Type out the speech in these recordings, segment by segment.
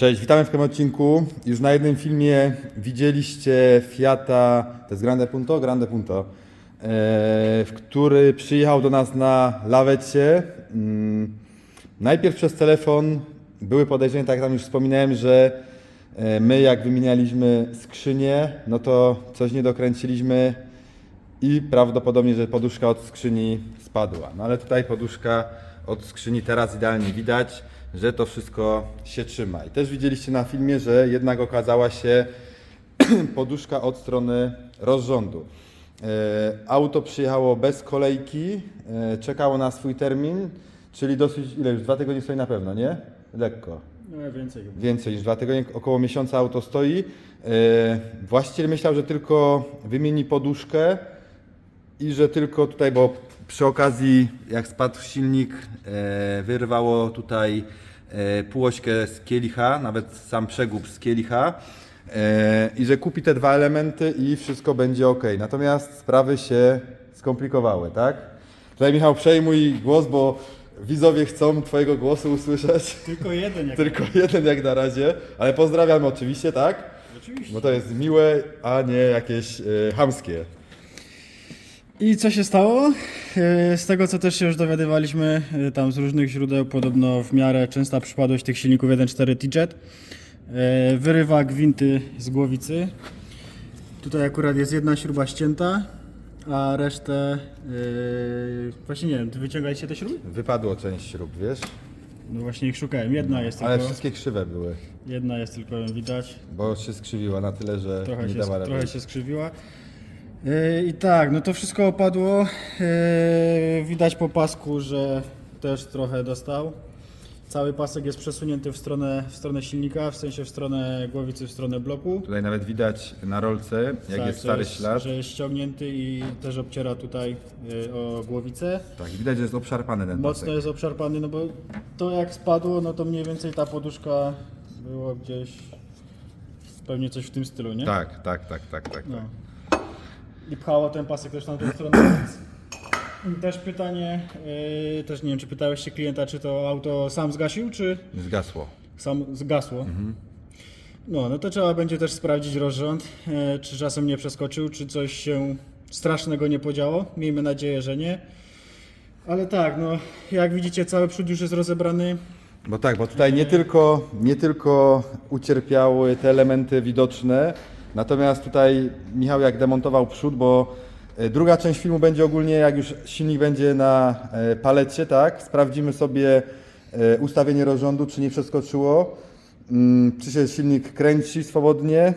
Cześć, witamy w tym odcinku. Już na jednym filmie widzieliście Fiata, to jest Grande Punto? Grande Punto, e, w który przyjechał do nas na lawecie. Mm, najpierw przez telefon były podejrzenia, tak jak tam już wspominałem, że e, my jak wymienialiśmy skrzynię, no to coś nie dokręciliśmy i prawdopodobnie, że poduszka od skrzyni spadła. No ale tutaj poduszka od skrzyni teraz idealnie widać, że to wszystko się trzyma. I też widzieliście na filmie, że jednak okazała się poduszka od strony rozrządu. E, Auto przyjechało bez kolejki, e, czekało na swój termin, czyli dosyć, ile już, dwa tygodnie stoi na pewno, nie? Lekko. No więcej. Więcej niż dwa tygodnie, około miesiąca auto stoi. E, Właściciel myślał, że tylko wymieni poduszkę i że tylko tutaj, bo przy okazji jak spadł silnik, e, wyrwało tutaj e, półośkę z kielicha, nawet sam przegub z kielicha e, i że kupi te dwa elementy i wszystko będzie ok. Natomiast sprawy się skomplikowały, tak? Tutaj Michał przejmuj głos, bo widzowie chcą Twojego głosu usłyszeć. Tylko jeden jak Tylko jeden jak na razie, ale pozdrawiamy oczywiście, tak? Oczywiście. Bo to jest miłe, a nie jakieś y, hamskie. I co się stało? E, Z tego co też się już dowiadywaliśmy e, tam z różnych źródeł, podobno w miarę częsta przypadłość tych silników 1.4 T-Jet. E, Wyrywa gwinty z głowicy. Tutaj akurat jest jedna śruba ścięta, a resztę... e, Właśnie nie wiem, wyciągaliście te śruby? Wypadło część śrub, wiesz? No właśnie ich szukałem. Jedna jest Ale tylko, wszystkie krzywe były, jedna jest tylko widać. bo się skrzywiła na tyle, że trochę, nie się, dała rady. trochę się skrzywiła. Yy, I tak, no to wszystko opadło. Yy, Widać po pasku, że też trochę dostał. Cały pasek jest przesunięty w stronę, w stronę silnika, w sensie w stronę głowicy, w stronę bloku. Tutaj nawet widać na rolce, jak tak, jest że stary ślad. Że jest ściągnięty i też obciera tutaj yy, o głowicę. Tak, widać, że jest obszarpany ten Mocno pasek. jest obszarpany, no bo to jak spadło, no to mniej więcej ta poduszka było gdzieś pewnie coś w tym stylu, nie? Tak, tak, tak, tak, tak. No. I pchało ten pasek też na tą stronę. więc- I Też pytanie, yy, też nie wiem, czy pytałeś się klienta, czy to auto sam zgasił, czy Zgasło. sam zgasło. No, no to trzeba będzie też sprawdzić rozrząd, yy, czy czasem nie przeskoczył, czy coś się strasznego nie podziało. Miejmy nadzieję, że nie. Ale tak, no jak widzicie, cały przód już jest rozebrany. Bo tak, bo tutaj nie tylko, nie tylko ucierpiały te elementy widoczne, natomiast tutaj Michał jak demontował przód, bo e, druga część filmu będzie ogólnie jak już silnik będzie na e, palecie, tak? Sprawdzimy sobie e, ustawienie rozrządu, czy nie przeskoczyło, mm, czy się silnik kręci swobodnie.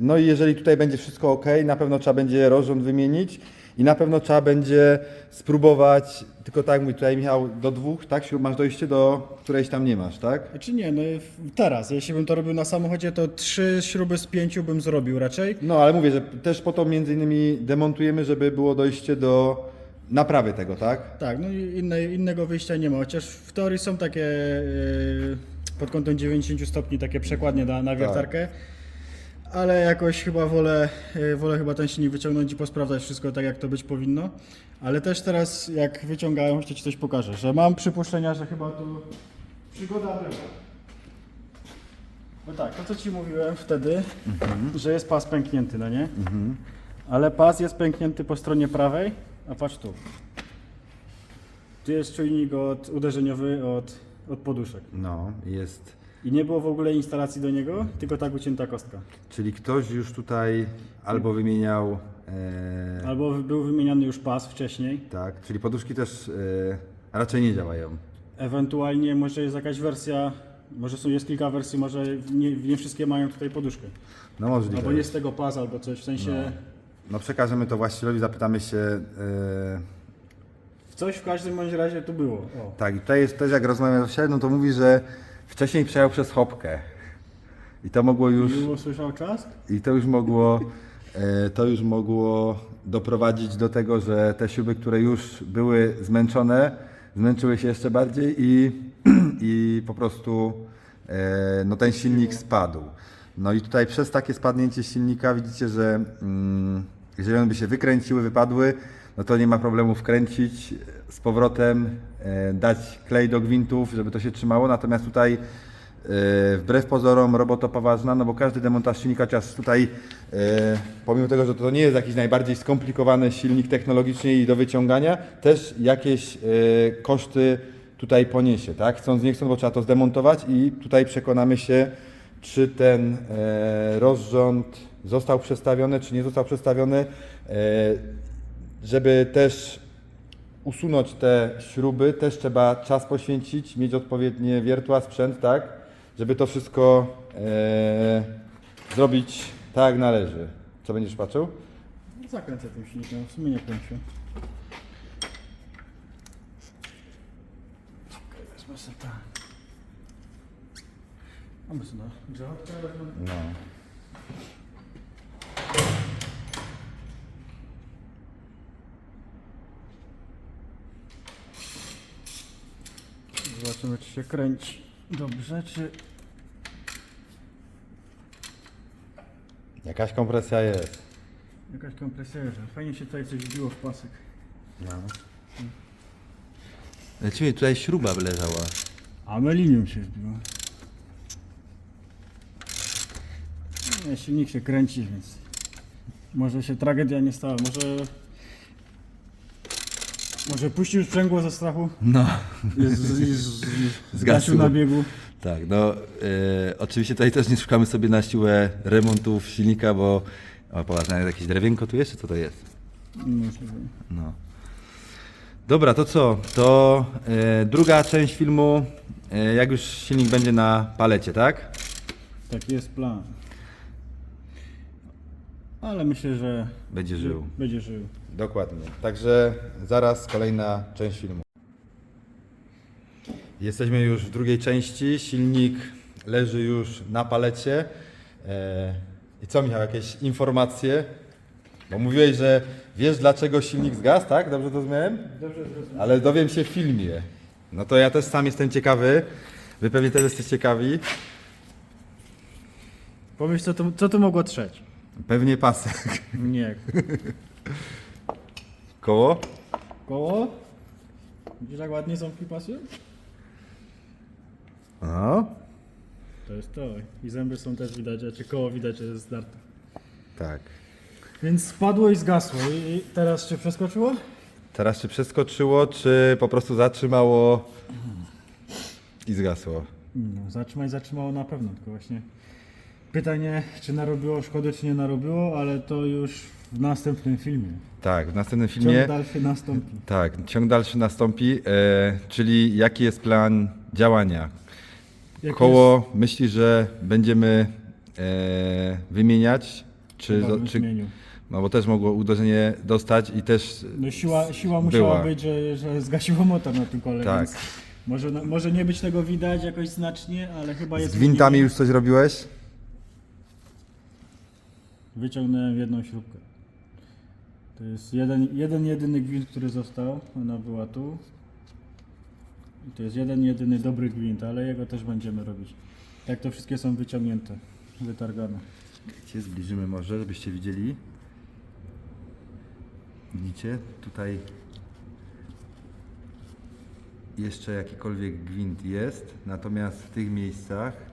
No i jeżeli tutaj będzie wszystko ok, na pewno trzeba będzie rozrząd wymienić i na pewno trzeba będzie spróbować, tylko tak mój tutaj Michał, do dwóch, tak? Masz dojście do którejś tam nie masz, tak? Czy nie, no teraz, jeśli bym to robił na samochodzie, to trzy śruby z pięciu bym zrobił raczej. No ale mówię, że też po to między innymi demontujemy, żeby było dojście do naprawy tego, tak? Tak, no i inne, innego wyjścia nie ma, chociaż w teorii są takie yy, pod kątem 90 stopni takie przekładnie na, na wiertarkę, ale jakoś chyba wolę, yy, wolę chyba ten silnik wyciągnąć i posprawdzać wszystko tak jak to być powinno. Ale też teraz jak wyciągają, to Ci coś pokażę, że mam przypuszczenia, że chyba tu przygoda była. No tak, to co Ci mówiłem wtedy, że jest pas pęknięty, no nie? Ale pas jest pęknięty po stronie prawej, a patrz tu. Tu jest czujnik od, uderzeniowy od, od poduszek. No, jest. I nie było w ogóle instalacji do niego, tylko tak ucięta kostka. Czyli ktoś już tutaj albo wymieniał, e, Albo był wymieniany już pas wcześniej. tak, czyli poduszki też e, raczej nie działają. Ewentualnie może jest jakaś wersja, może są, jest kilka wersji, może nie, nie wszystkie mają tutaj poduszkę. No możliwe. Albo nie z tego pas, albo coś, w sensie No przekażemy to właścicielowi, zapytamy się. E, coś w każdym bądź razie tu było. O. tak, i tutaj jest też jak rozmawiam z właścicielem, to mówi, że wcześniej przejechał przez chopkę. I to mogło już. Już usłyszał czas? I to już mogło, e, to już mogło doprowadzić do tego, że te śruby, które już były zmęczone, zmęczyły się jeszcze bardziej i, i po prostu e, no ten silnik spadł. No i tutaj przez takie spadnięcie silnika widzicie, że mm, jeżeli one by się wykręciły, wypadły, no to nie ma problemu wkręcić z powrotem, e, dać klej do gwintów, żeby to się trzymało. Natomiast tutaj wbrew pozorom robota poważna, no bo każdy demontaż silnika, chociaż tutaj e, pomimo tego, że to nie jest jakiś najbardziej skomplikowany silnik technologicznie i do wyciągania, też jakieś e, koszty tutaj poniesie, tak? Chcąc nie chcąc, bo trzeba to zdemontować i tutaj przekonamy się, czy ten e, rozrząd został przestawiony, czy nie został przestawiony, e, żeby też usunąć te śruby, też trzeba czas poświęcić, mieć odpowiednie wiertła, sprzęt, tak, żeby to wszystko e, zrobić tak jak należy. Co będziesz patrzył? Zakręcę tym silnikiem, w sumie nie kręcił. Okej, wezmę sobie tak. Mamy sobie na. No. Zobaczymy, czy się kręci dobrze, czy... Jakaś kompresja jest. Jakaś kompresja jest. Fajnie się tutaj coś wbiło w pasek. No. Lecimy, tutaj śruba wleżała. A melinium się wbiło. Nie, silnik się kręci, więc może się tragedia nie stała. Może... Może puścił sprzęgło ze strachu? No, Jest, jest, zgasił na biegu. tak, no e, oczywiście tutaj też nie szukamy sobie na siłę remontów silnika, bo o, poważne, jakieś drewienko tu jest, czy co to jest? No. Dobra, to co? To e, druga część filmu, e, jak już silnik będzie na palecie, tak? Tak jest plan. Ale myślę, że Będzie żył. będzie żył. Dokładnie. Także zaraz kolejna część filmu. Jesteśmy już w drugiej części. Silnik leży już na palecie. E, I co Michał, jakieś informacje? Bo mówiłeś, że wiesz dlaczego silnik zgasł, tak? Dobrze to zrozumiałem? Dobrze zrozumiałem. Ale dowiem się w filmie. No to ja też sam jestem ciekawy. Wy pewnie też jesteście ciekawi. Pomyśl, co tu, co tu mogło trzeć? Pewnie pasek. Nie. Koło? Koło? Widzisz, jak ładnie ząbki pasują? No. To jest to. I zęby są też widać, a czy koło widać, że jest zdarte. Tak. Więc spadło i zgasło. I teraz czy przeskoczyło? Teraz czy przeskoczyło, czy po prostu zatrzymało i zgasło? No, zatrzymaj, zatrzymało na pewno, tylko właśnie pytanie, czy narobiło szkody, czy nie narobiło, ale to już w następnym filmie. Tak, w następnym Ciąg filmie. dalszy nastąpi. Tak, ciąg dalszy nastąpi, e, czyli jaki jest plan działania? Jak Koło myśli, że będziemy e, wymieniać, czy, czy no bo też mogło uderzenie dostać i też No siła, siła musiała Była. być, że, że zgasiło motor na tym kole, Tak. może, może nie być tego widać jakoś znacznie, ale chyba jest... z gwintami już coś robiłeś? Wyciągnąłem jedną śrubkę. To jest jeden, jeden jedyny gwint, który został. Ona była tu. I to jest jeden jedyny dobry gwint, ale jego też będziemy robić. Tak to wszystkie są wyciągnięte, wytargane. Cię zbliżymy może, żebyście widzieli. Widzicie? Tutaj jeszcze jakikolwiek gwint jest, natomiast w tych miejscach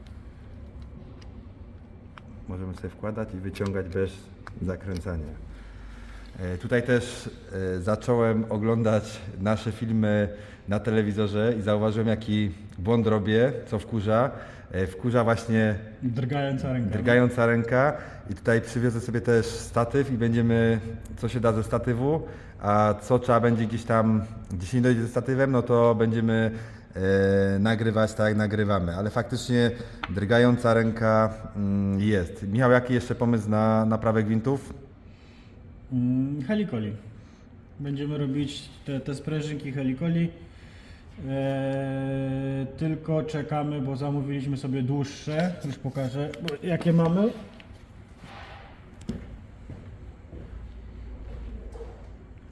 możemy sobie wkładać i wyciągać bez zakręcania. E, Tutaj też e, zacząłem oglądać nasze filmy na telewizorze i zauważyłem jaki błąd robię, co wkurza. E, Wkurza właśnie Drgająca ręka. drgająca ręka i tutaj przywiozę sobie też statyw i będziemy, co się da ze statywu, a co trzeba będzie gdzieś tam, gdzieś nie dojdzie ze statywem, no to będziemy nagrywać tak jak nagrywamy, ale faktycznie drgająca ręka mm, jest. Michał, jaki jeszcze pomysł na naprawę gwintów? Mm, helikoli. Będziemy robić te, te sprężynki helikoli. Eee, tylko czekamy, bo zamówiliśmy sobie dłuższe. Już pokażę, jakie mamy.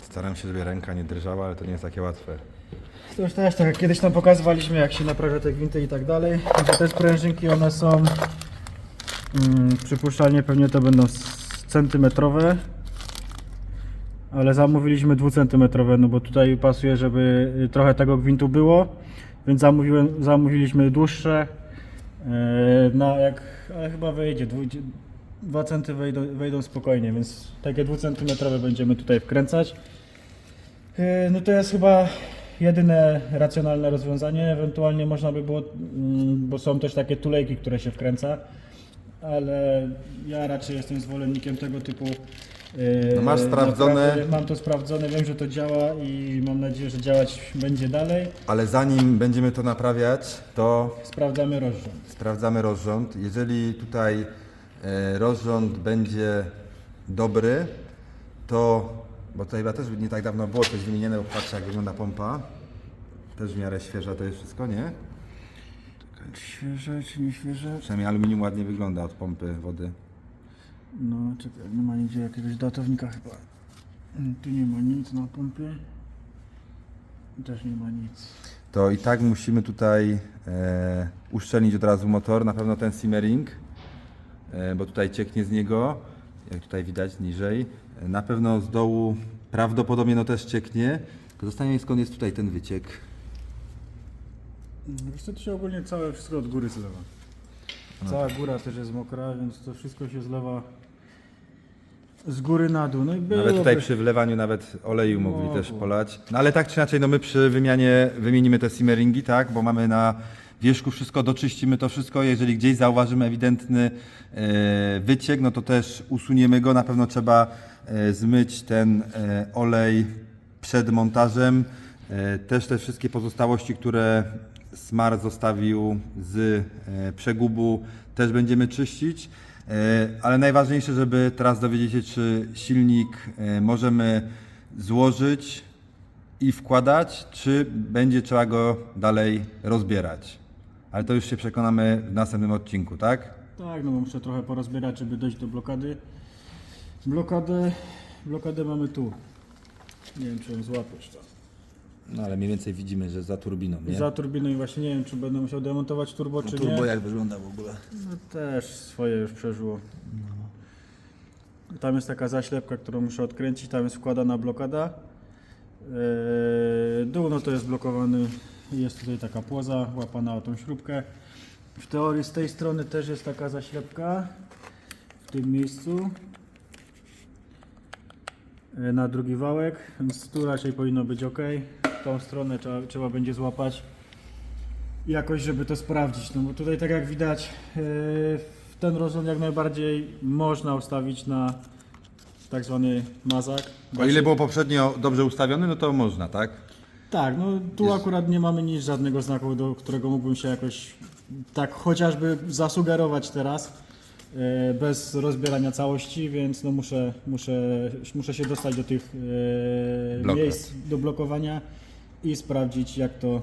Staram się, żeby ręka nie drżała, ale to nie jest takie łatwe. To już też tak jak kiedyś tam pokazywaliśmy, jak się naprawia te gwinty i tak dalej. Także te sprężynki one są mm, przypuszczalnie pewnie to będą centymetrowe. Ale zamówiliśmy dwucentymetrowe, no bo tutaj pasuje, żeby y, trochę tego gwintu było. Więc zamówiłem, zamówiliśmy dłuższe. Na jak, ale chyba wejdzie, 2 centy wejdą, wejdą spokojnie, więc takie dwucentymetrowe będziemy tutaj wkręcać. E, No to jest chyba jedyne racjonalne rozwiązanie, ewentualnie można by było, mm, bo są też takie tulejki, które się wkręca, ale ja raczej jestem zwolennikiem tego typu. e, No masz sprawdzone. naprawdę Mam to sprawdzone, wiem, że to działa i mam nadzieję, że działać będzie dalej. Ale zanim będziemy to naprawiać, to Sprawdzamy rozrząd. sprawdzamy rozrząd. Jeżeli tutaj e, rozrząd będzie dobry, to, bo tutaj chyba też nie tak dawno było coś wymienione, bo patrzę jak wygląda pompa. Też w miarę świeża to jest wszystko, nie? Świeże czy nie świeże? Przynajmniej aluminium ładnie wygląda od pompy wody. No, czekaj, nie ma nigdzie jakiegoś datownika chyba. Tu nie ma nic na pompie. Też nie ma nic. To i tak musimy tutaj e, uszczelnić od razu motor, na pewno ten simmering, e, bo tutaj cieknie z niego, jak tutaj widać niżej. Na pewno z dołu prawdopodobnie no też cieknie. Się skąd jest tutaj ten wyciek. Wiesz co, to się ogólnie całe wszystko od góry zlewa. Cała góra też jest mokra, więc to wszystko się zlewa z góry na dół. No i Nawet byłoby- tutaj przy wlewaniu nawet oleju mogli też polać. No ale tak czy inaczej, no my przy wymianie wymienimy te simmeringi, tak, bo mamy na wierzchu wszystko, doczyścimy to wszystko. Jeżeli gdzieś zauważymy ewidentny e, wyciek, no to też usuniemy go. Na pewno trzeba e, zmyć ten e, olej przed montażem. Też te wszystkie pozostałości, które Smar zostawił z przegubu, też będziemy czyścić. Ale najważniejsze, żeby teraz dowiedzieć się, czy silnik możemy złożyć i wkładać, czy będzie trzeba go dalej rozbierać. Ale to już się przekonamy w następnym odcinku, tak? Tak, no bo muszę trochę porozbierać, żeby dojść do blokady. Blokadę, blokadę mamy tu. Nie wiem, czy ją złapiesz to. No ale mniej więcej widzimy, że za turbiną, nie? Za turbiną i właśnie nie wiem, czy będę musiał demontować turbo, czy nie. jak wygląda w ogóle? No też swoje już przeżyło. Tam jest taka zaślepka, którą muszę odkręcić, tam jest wkładana blokada. Eee, dół no to jest blokowany, jest tutaj taka płoza łapana o tą śrubkę. W teorii z tej strony też jest taka zaślepka w tym miejscu e, na drugi wałek, więc tu raczej powinno być ok. Tą stronę trzeba, trzeba będzie złapać jakoś, żeby to sprawdzić. No bo tutaj tak jak widać, yy, ten rozrząd jak najbardziej można ustawić na tak zwany mazak. O ile było poprzednio dobrze ustawiony, no to można, tak? Tak, no tu akurat nie mamy nic, żadnego znaku, do którego mógłbym się jakoś tak chociażby zasugerować teraz, e, bez rozbierania całości, więc no muszę, muszę, muszę się dostać do tych e, Blokad. miejsc do blokowania i sprawdzić jak to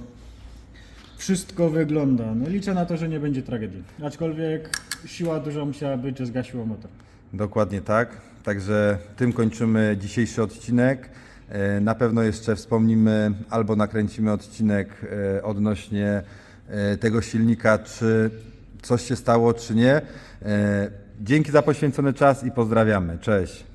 wszystko wygląda. No liczę na to, że nie będzie tragedii, aczkolwiek siła duża musiała być, że zgasiło motor. Dokładnie tak. Także tym kończymy dzisiejszy odcinek. E, Na pewno jeszcze wspomnimy albo nakręcimy odcinek e, odnośnie e, tego silnika, czy coś się stało, czy nie. Dzięki za poświęcony czas i pozdrawiamy. Cześć.